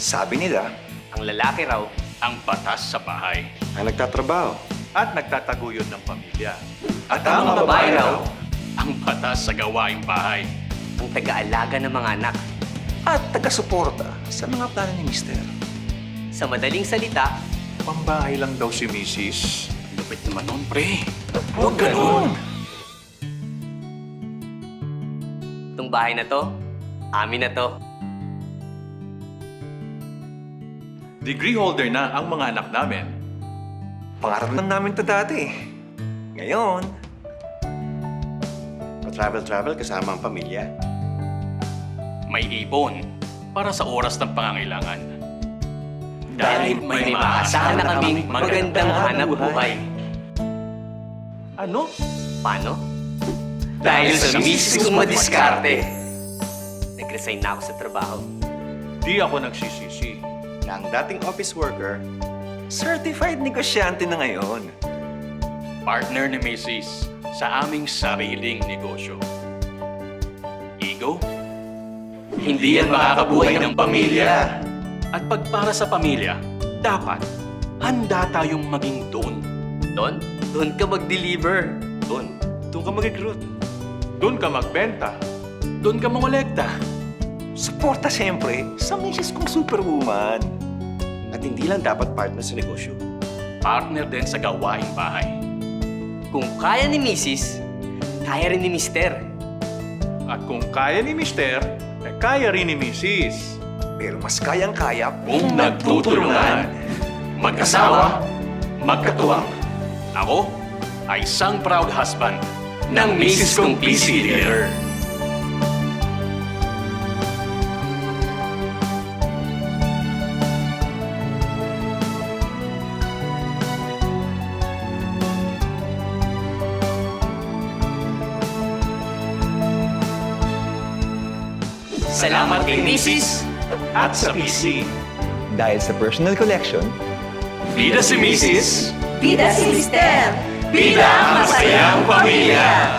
Sabi nila, Ang lalaki raw, ang batas sa bahay ang nagtatrabaho. at nagtataguyod ng pamilya. At ang mga babae raw, Ang batas sa gawaing bahay. ang taga-alaga ng mga anak. At taga-suporta sa mga plano ni Mister. Sa madaling salita, Pambahay lang daw si Mrs. Lupit naman nun, pre. Huwag ganun! itong bahay na to, amin na to. Degree holder na ang mga anak namin. Pangarap lang namin to dati. Ngayon, Pa-travel-travel kasama ang pamilya. May ipon para sa oras ng pangangailangan. Dahil may maasahan na kaming magandang hanap buhay. Ano? Paano? Dahil sa misis kong madiskarte. Nag-resign na ako sa trabaho. Di ako nagsisisi. Na ang dating office worker, certified negosyante na ngayon. Partner ni Mrs. sa aming sariling negosyo. Ego? Hindi yan makakabuhay ng pamilya. At pag para sa pamilya, dapat handa tayong maging doon. Doon, doon ka mag-deliver. doon, doon ka mag-recruit. Doon ka magbenta. Doon ka mangolekta. Suporta siyempre sa misis kong superwoman. At hindi lang dapat partner sa negosyo. Partner din sa gawaing bahay. Kung kaya ni Mrs., kaya rin ni Mister. At kung kaya ni Mister, eh kaya rin ni Mrs. Pero mas kayang-kaya Kung nagtutulungan, mag-asawa, magkatuwang. Ako ay isang proud husband ng Mrs. kong PC leader. Salamat kay Mrs. At sa PC, Dahil sa personal collection, bida si Mrs. Bida si Mister! Bida ang masayang pamilya!